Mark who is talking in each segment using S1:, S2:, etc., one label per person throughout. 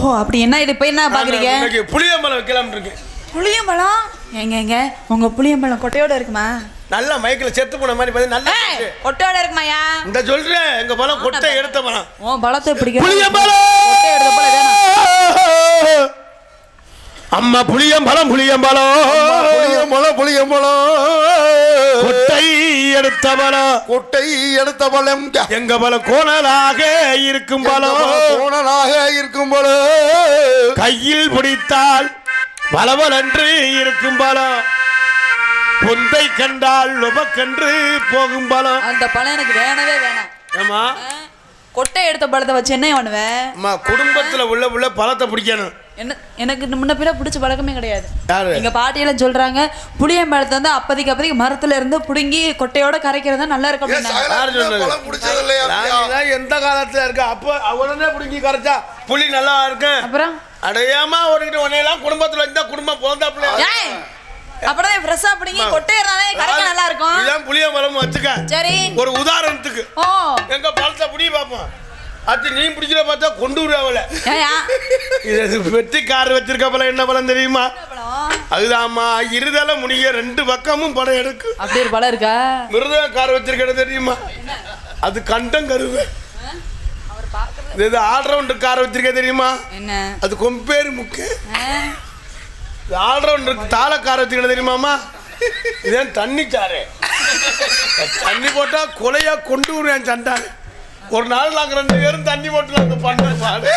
S1: ஓஹோ அப்படி என்ன இது? போய் என்ன பாக்குறீங்க?
S2: இன்னைக்கு புளியம்பழம் வைக்கலாம்னு இருக்கு
S1: புளியம்பழம்? எங்க எங்க? உங்க புளியம்பழம் கொட்டையோட இருக்குமா?
S2: நல்ல மைக்கில் செத்து போன மாதிரி பார்த்து நல்லா.
S1: கொட்டையோட இருக்குமாயா
S2: இந்த சொல்றேன் எங்க பழம் கொட்டை எடுத்த பழம்.
S1: உன் பழத்தை பிடிக்க
S2: புளியம்பழம்!
S1: கொட்டை எடுத்த போல வேணாம்.
S2: அம்மா புளியம்பழம் புளியம்பழம்
S3: புளியம்பழம் புளியம்பழம்
S2: கொட்டை எடுத்த பழம்.
S3: கொட்டை எடுத்த பழம்.
S2: எங்க பழம் கோணலாக இருக்கும் பழம்.
S3: கோணலாக இருக்கும் போல
S2: கையில் பிடித்தால் பலவலன்று இருக்கும் பலம் பொந்தை கண்டால் உபக்கன்று போகும் பலம்
S1: அந்த பழம் எனக்கு வேணவே வேணாம்.
S2: ஏமா
S1: ஆ, கொட்டை எடுத்த பழத்தை வச்சு என்ன பண்ணுவேன்
S2: அம்மா குடும்பத்துல உள்ள உள்ள பழத்தை பிடிக்கணும்.
S1: என்ன எனக்கு முன்ன பின்ன பிடிச்ச பழக்கமே கிடையாது. எங்க பாட்டியெல்லாம் சொல்றாங்க புளியம்பழத்தை வந்து அப்பதைக்கு அப்பதைக்கு மரத்துல இருந்து புடுங்கி கொட்டையோட கரைக்கிறது தான் நல்லா இருக்கும் அப்படின்னாங்க.
S2: எந்த காலத்துல இருக்க அப்ப உடனே பிடிங்கி கரைச்சா புளி நல்லா இருக்கும்
S1: அப்புறம்?
S2: அடையாம ஓடிக்கிட்டு உன்னையெல்லாம் குடும்பத்துல இருந்தா குடும்பம் பிறந்தாப்புல.
S1: ஏய் அப்படிதான் ஃப்ரெஷ்ஷா பிடுங்கி கொட்டையறானே கரைக்க நல்லா இருக்கும்.
S2: இதான் புளிய மரம் வச்சுக்க.
S1: சரி.
S2: ஒரு உதாரணத்துக்கு.
S1: ஓ.
S2: எங்க பழத்தை பிடி பார்ப்போம். அது நீ பிடிக்கிற பார்த்தா கொண்டு
S1: ஏயா.
S2: இது வெற்றி கார் வச்சிருக்க பழம் என்ன பழம் தெரியுமா?
S1: பழம்
S2: அதுதாம்மா இருதல முடிய ரெண்டு பக்கமும் படம் எடுக்கு.
S1: அப்படி ஒரு பழம் இருக்கா?
S2: மிருதக கார் வச்சிருக்க தெரியுமா? அது கண்டம் கருவு. இது ஆல்ரவுண்டு கார் வச்சிருக்க தெரியுமா?
S1: என்ன?
S2: அது கொம்பேரு முக்கு? ஆல்ரவுண்டர் தாள கார் வச்சிருக்க தெரியுமாமா இதேன் தண்ணி சாரு தண்ணி போட்டா கொலையா கொண்டு வருவேன் சண்டான் ஒரு நாள் நாங்க ரெண்டு பேரும் தண்ணி போட்டு நாங்க பண்ண பாடு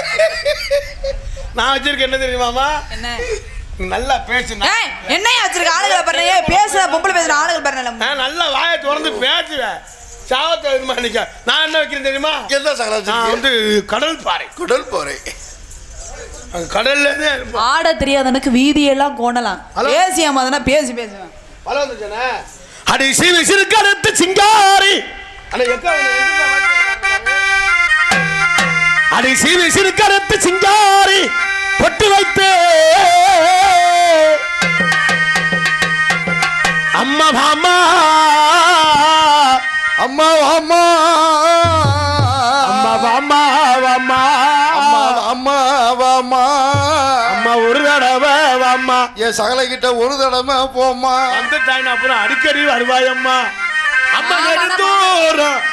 S2: நான் வச்சிருக்கேன் என்ன தெரியுமாமா
S1: என்ன?
S2: நல்லா பேசுனா
S1: ஏய் என்னையா வச்சிருக்க? ஆளுகளை பாரு ஏய் பேசுற பொம்பளை பேசுற ஆளுகள் பாரு நல்ல.
S2: நான் நல்லா வாயை திறந்து பேசுவேன். சாவத்தை நிக்க. நான் என்ன வைக்கிறேன் தெரியுமா?
S3: என்ன சகல
S2: நான் வந்து கடல் பாறை.
S3: குடல்
S2: அங்க கடல்ல.
S1: ஆட தெரியாதவனுக்கு வீதியெல்லாம் கோணலாம். பேசியாம தானே பேசி பேசுவேன்
S2: பல வந்துச்சானே அடி சிறு சிறுக்கடுத்து சிங்காரி. அண்ணா எங்க அவனை எங்க வாங்கி- அடி சிறு சிறுக்கடுத்து சிங்காரி பொட்டு வைத்து. அம்மா அம்மா
S3: அம்மா அம்மா
S2: அம்மா அம்மா அம்மா
S3: அம்மா அம்மா
S2: ஒரு தடவை அம்மா
S3: என் சகல கிட்ட ஒரு தடவை போம்மா.
S2: வந்துட்டாங்க அப்புறம் அடிக்கடி வருவாயம்மா. அம்மா நெடுந்தூரம்.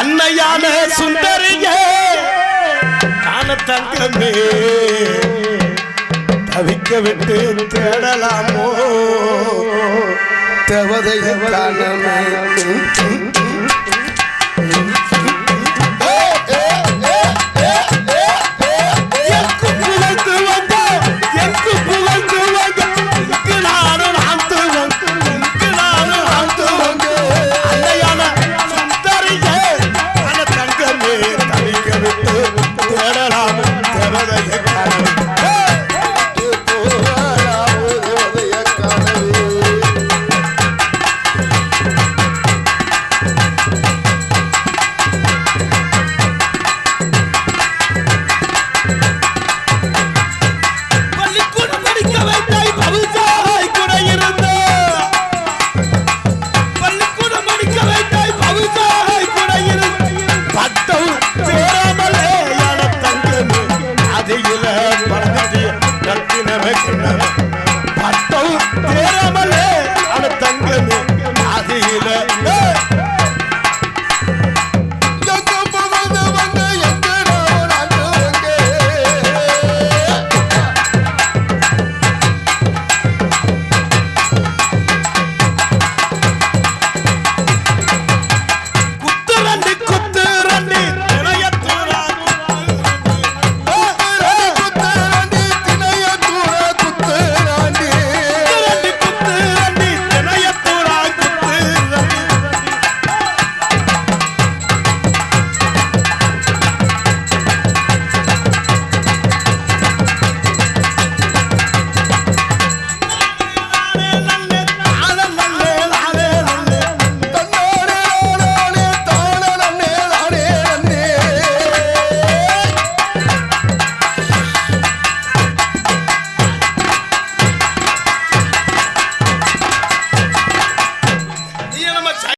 S2: அன்னையான சுந்தரிய காண தங்கமே தவிக்க விட்டு தேடலாமோ?
S4: தேவதையை காணமே தேடலாம். தேவதையை Yeah.